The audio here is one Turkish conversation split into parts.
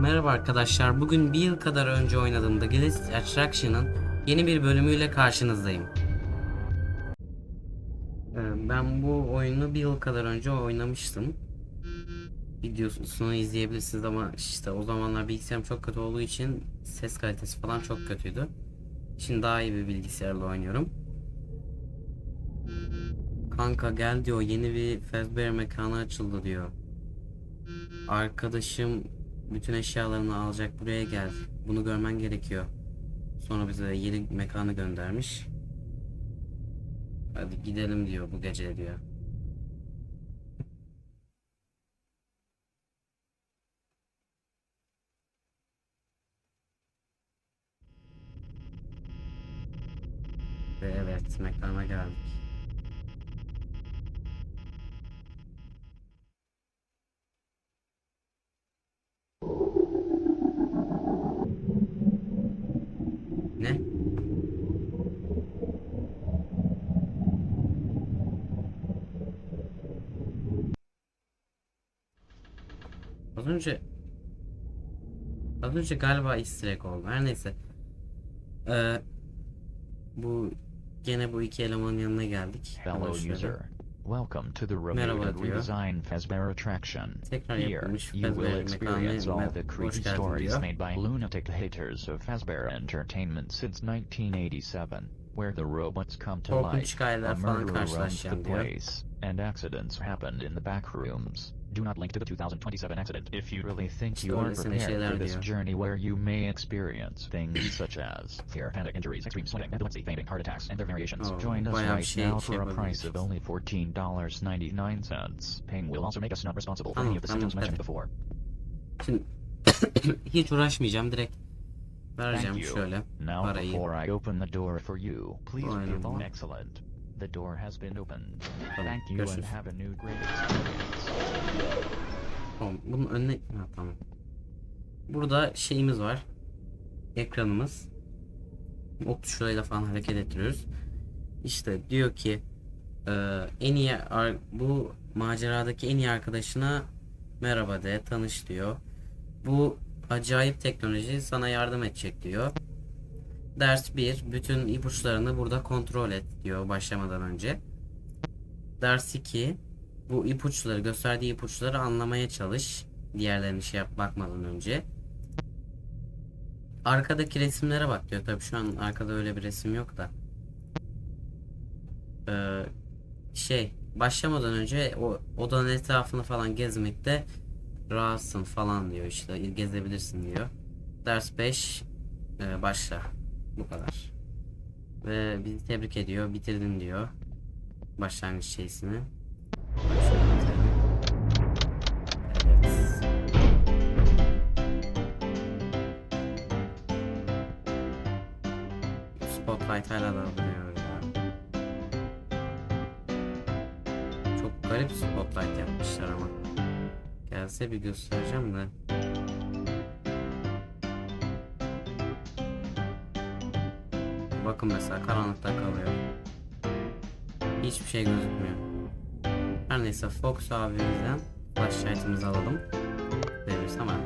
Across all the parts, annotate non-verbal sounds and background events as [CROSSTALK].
Merhaba arkadaşlar. Bugün bir yıl kadar önce oynadığım The Galaxy Attraction'ın yeni bir bölümüyle karşınızdayım. Ee, Ben bu oyunu bir yıl kadar önce oynamıştım. Videosunu izleyebilirsiniz ama işte o zamanlar bilgisayarım çok kötü olduğu için ses kalitesi falan çok kötüydü. Şimdi daha iyi bir bilgisayarla oynuyorum. Kanka gel diyor yeni bir Fazbear mekanı açıldı diyor. Arkadaşım bütün eşyalarını alacak buraya gel. Bunu görmen gerekiyor. Sonra bize yeni mekanı göndermiş. Hadi gidelim diyor bu gece diyor. Ve evet mekana geldik. Ne? Az önce Az önce galiba easter oldu. Her neyse. Ee, bu gene bu iki elemanın yanına geldik. Fellow user, welcome to the and diyor. redesigned Fazbear attraction. Here, you will experience all the creepy stories made by lunatic haters of Fazbear Entertainment since 1987, where the robots come to life, a murderer roams the place, and accidents happened in the back rooms. Do not link to the 2027 accident if you really think you are prepared for this journey where you may experience things [COUGHS] such as fear, panic, injuries, extreme sweating, epilepsy, fainting, heart attacks, and their variations. Oh, Join us right now for a price of only $14.99. Paying will also make us not responsible for any oh, of the symptoms mentioned before. Şimdi [COUGHS] hiç uğraşmayacağım direkt vereceğim Thank you. şöyle Now parayı. before I open the door for you, please be excellent. The door has been opened. Tamam, Thank you and görüşürüz. have a new great experience. Tamam bunun önüne ha, tamam. Burada şeyimiz var. Ekranımız. Ok tuşlarıyla falan hareket ettiriyoruz. İşte diyor ki e, en iyi bu maceradaki en iyi arkadaşına merhaba de tanış diyor. Bu acayip teknoloji sana yardım edecek diyor. Ders 1 bütün ipuçlarını burada kontrol et diyor başlamadan önce. Ders 2 bu ipuçları gösterdiği ipuçları anlamaya çalış. Diğerlerini şey yap bakmadan önce. Arkadaki resimlere bak diyor. Tabii şu an arkada öyle bir resim yok da. Ee, şey başlamadan önce o odanın etrafını falan gezmekte rahatsın falan diyor işte gezebilirsin diyor. Ders 5 e, başla. Bu kadar. Ve bizi tebrik ediyor. Bitirdin diyor. Başlangıç şeysini. Spotlight hala da ya. Çok garip spotlight yapmışlar ama. Gelse bir göstereceğim de. Bakın mesela karanlıkta kalıyor. Hiçbir şey gözükmüyor. Her neyse Fox abimizden flashlight'ımızı alalım. Verirsem hemen.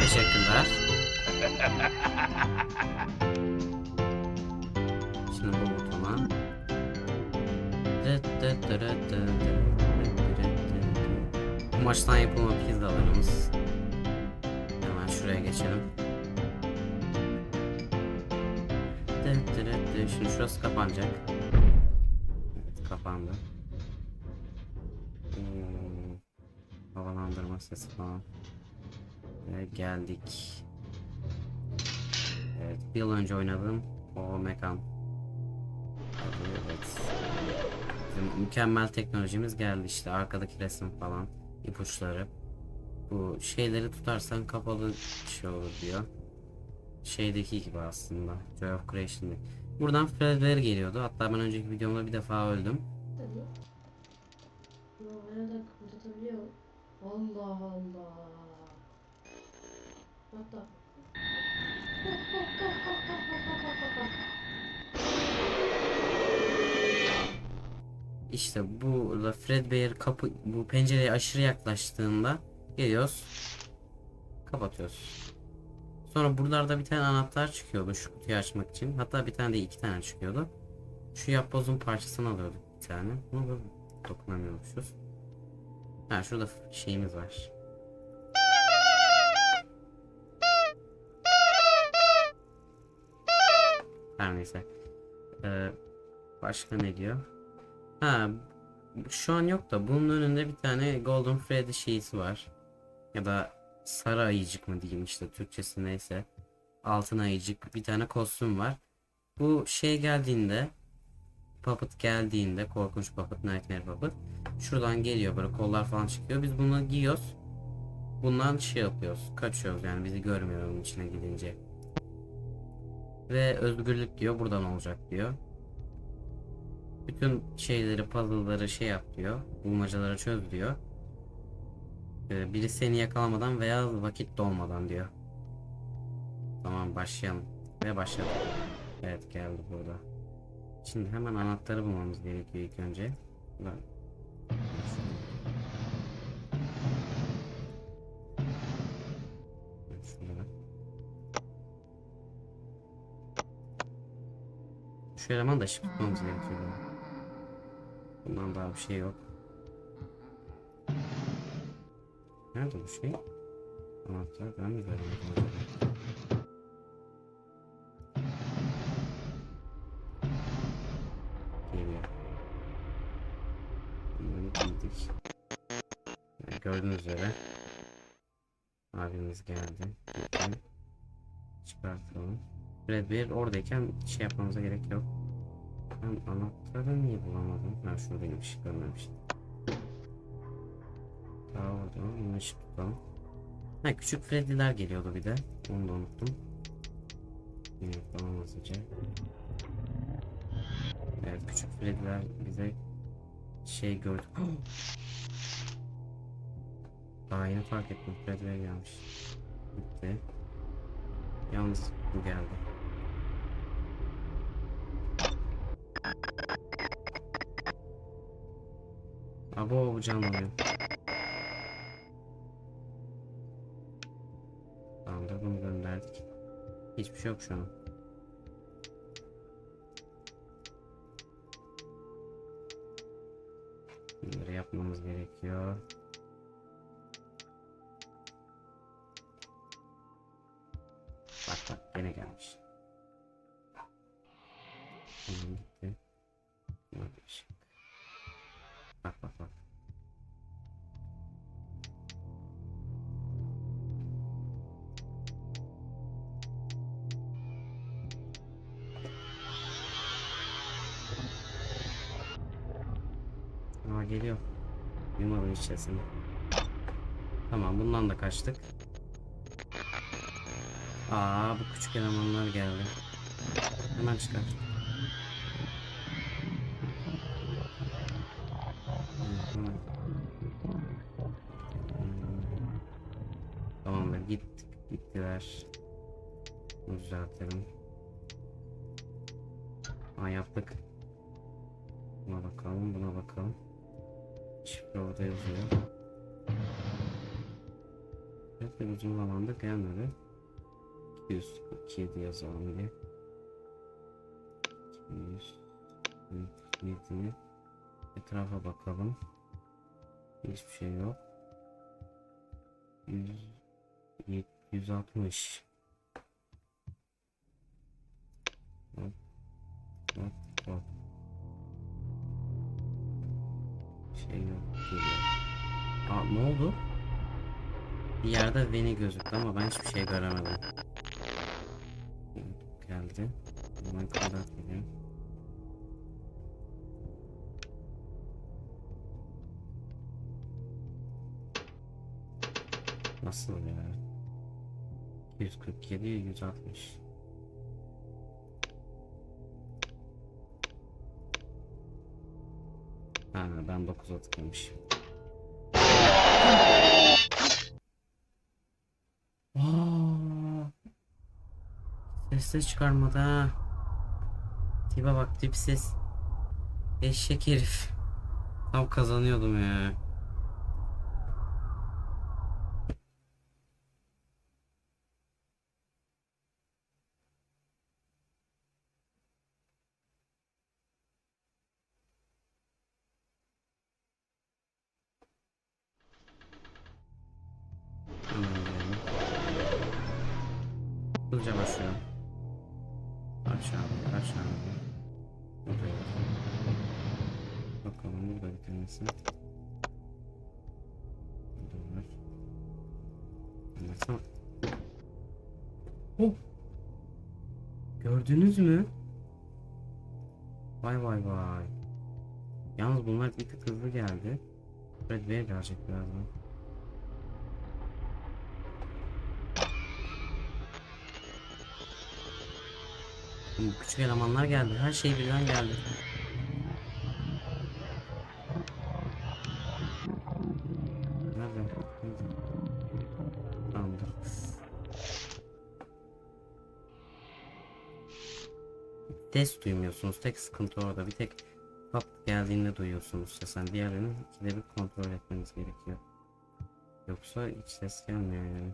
Teşekkürler. [LAUGHS] Şimdi bu butona. Kumaştan yapılma pizzalarımız. Hemen şuraya geçelim. Dıt. Şimdi şurası kapanacak. Evet, kapandı. Hmm, Havalandırma sesi falan. Ve geldik. Evet, bir yıl önce oynadığım o mekan. Evet. Bizim mükemmel teknolojimiz geldi işte. Arkadaki resim falan, ipuçları. Bu şeyleri tutarsan kapalı şey olur diyor. Şeydeki gibi aslında. Joy of Creation'daki. Buradan Fredbear geliyordu. Hatta ben önceki videomda bir defa öldüm. Da kıpırdatabiliyor. Allah Allah. Hatta. İşte burada Fredbear kapı bu pencereye aşırı yaklaştığında geliyoruz. Kapatıyoruz. Sonra buralarda bir tane anahtar çıkıyordu şu kutuyu açmak için. Hatta bir tane değil iki tane çıkıyordu. Şu yapbozun parçasını alıyorduk bir tane. Bunu da dokunamıyormuşuz. Ha şurada şeyimiz var. Her neyse. Ee, başka ne diyor? Ha şu an yok da bunun önünde bir tane Golden Freddy şeysi var. Ya da sarı ayıcık mı diyeyim işte Türkçesi neyse. Altın ayıcık bir tane kostüm var. Bu şey geldiğinde Puppet geldiğinde korkunç Puppet Nightmare Puppet şuradan geliyor böyle kollar falan çıkıyor. Biz bunu giyiyoruz. Bundan şey yapıyoruz. Kaçıyoruz yani bizi görmüyor onun içine gidince. Ve özgürlük diyor buradan olacak diyor. Bütün şeyleri, puzzle'ları şey yap diyor. Bulmacaları çöz diyor. Ee, biri seni yakalamadan veya vakit dolmadan diyor. Tamam başlayalım. Ve başladık. Evet geldi burada. Şimdi hemen anahtarı bulmamız gerekiyor ilk önce. Şurada. Şu eleman da ışık tutmamız gerekiyor. Bundan daha bir şey yok. Nerede bu şey? Anahtar ben mi. Yani gördüğünüz üzere abimiz geldi. Gitti. Çıkartalım. Red Bear oradayken şey yapmamıza gerek yok. Ben anahtarı niye bulamadım? Ha şuradaymış görmemiştim. Orada onu ışık tutalım. Ha küçük Freddy'ler geliyordu bir de. Onu da unuttum. Yine yapalım hızlıca. Evet küçük Freddy'ler bize şey gördük. [GASPS] Daha yeni fark ettim Freddy'ler gelmiş. Gitti. Yalnız bu geldi. Abo bu canlanıyor. Bunu gönderdik. Hiçbir şey yok şu an. Bunları yapmamız gerekiyor. Bak bak gene gelmiş. Geliyor. Yumadım içerisine. Tamam bundan da kaçtık. Aa bu küçük elemanlar geldi. Hemen çıkar. Hmm. Tamamdır gittik gittiler. Bunu düzeltelim. Aa yaptık. Buna bakalım buna bakalım. Şifre orada yazıyor. Evet bir uzun zamandır gelmedi. 247 yazalım diye. 247 Etrafa bakalım. Hiçbir şey yok. 100 yet- 160 Hop hop Şey yok geliyor. Aa ne oldu? Bir yerde Veni gözüktü ama ben hiçbir şey göremedim. Geldi. Hemen kadar geliyor. Nasıl ya? 147 160 Ha ben 9'a tıklamışım. Ses ses çıkarmadı ha. Tipe bak tipsiz. Eşek herif. Tam kazanıyordum ya. Aç abi. Buraya. Bakalım burada bitirmesi. Burada var. Anlatsam. Oh! Gördünüz mü? Vay vay vay. Yalnız bunlar bir tık hızlı geldi. Red Bear gelecek birazdan. Küçük elemanlar geldi. Her şey birden geldi. Nerede? Tamamdır. Ses duymuyorsunuz. Tek sıkıntı orada. Bir tek pat geldiğinde duyuyorsunuz sesen. Diğerlerini ikide bir kontrol etmeniz gerekiyor. Yoksa hiç ses gelmiyor yani.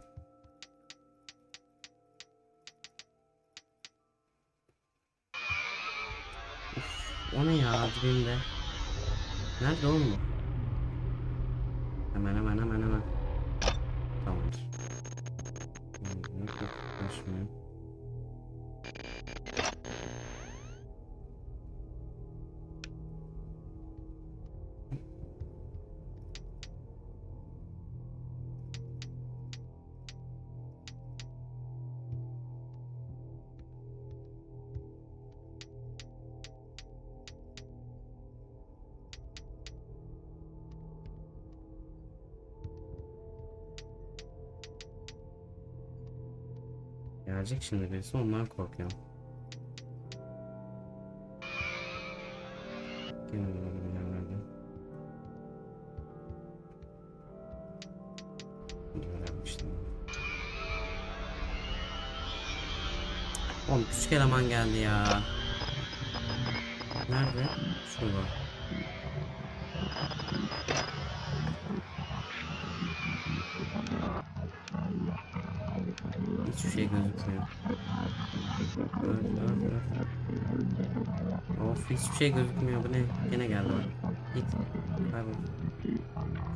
O ne ya dibimde? Nerede oğlum bu? Hemen hemen hemen hemen. Tamamdır. Yok Gelecek şimdi birisi ondan korkuyorum. Gene yerlerde. Oğlum küçük eleman geldi ya. Nerede? Şurada. Hiçbir şey gözükmüyor. Öl, öl, öl. Of hiçbir şey gözükmüyor. Bu ne? Gene geldi bak. Git. Kaybol.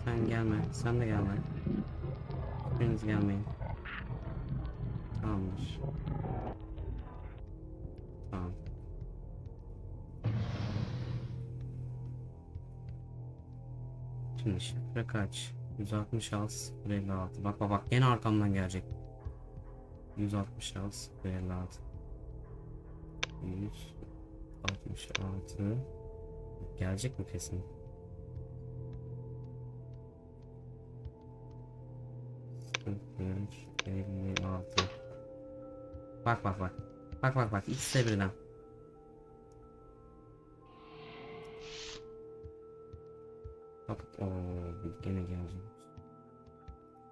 Sen gelme. Sen de gelme. Hiçbiriniz gelmeyin. Tamamdır. Tamam. Şimdi şifre kaç? 166 056. Bak bak bak gene arkamdan gelecek. 166 056 166 Gelecek mi kesin? Sıfır, 56 Bak bak bak. Bak bak bak. İkisi de birden. Bak ooo gene gelecek.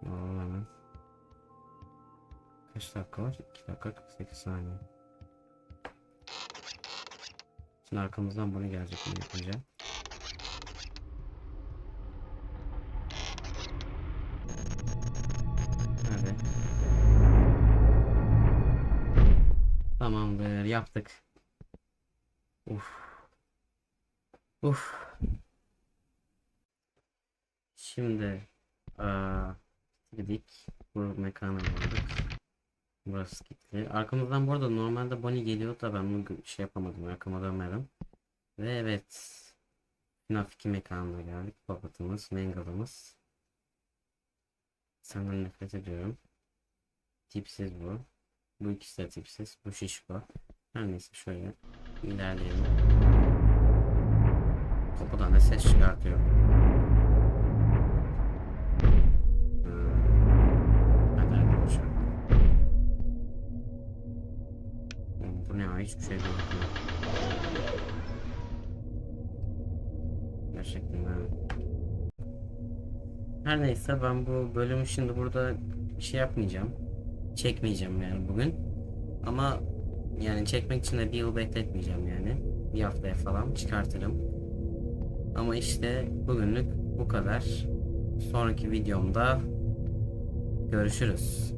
Alalım hemen Kaç dakika var? 2 dakika 48 saniye. Şimdi arkamızdan bunu gelecek bunu yapınca. Hadi. Tamamdır yaptık. Uf. Uf. Şimdi aa, gittik. Bu mekana geldik. Burası kilitli. Arkamızdan bu arada normalde Bonnie geliyor da ben bunu şey yapamadım. Arkama dönmedim. Ve evet. FNAF 2 mekanına geldik. Puppet'ımız, Mangal'ımız. Senden nefret ediyorum. Tipsiz bu. Bu ikisi de tipsiz. Bu şişko. Her neyse şöyle ilerleyelim. Kapıdan da ses çıkartıyor. Bu ne ya hiçbir şey gözükmüyor. Gerçekten ha. Her neyse ben bu bölümü şimdi burada bir şey yapmayacağım. Çekmeyeceğim yani bugün. Ama yani çekmek için de bir yıl bekletmeyeceğim yani. Bir haftaya falan çıkartırım. Ama işte bugünlük bu kadar. Sonraki videomda görüşürüz.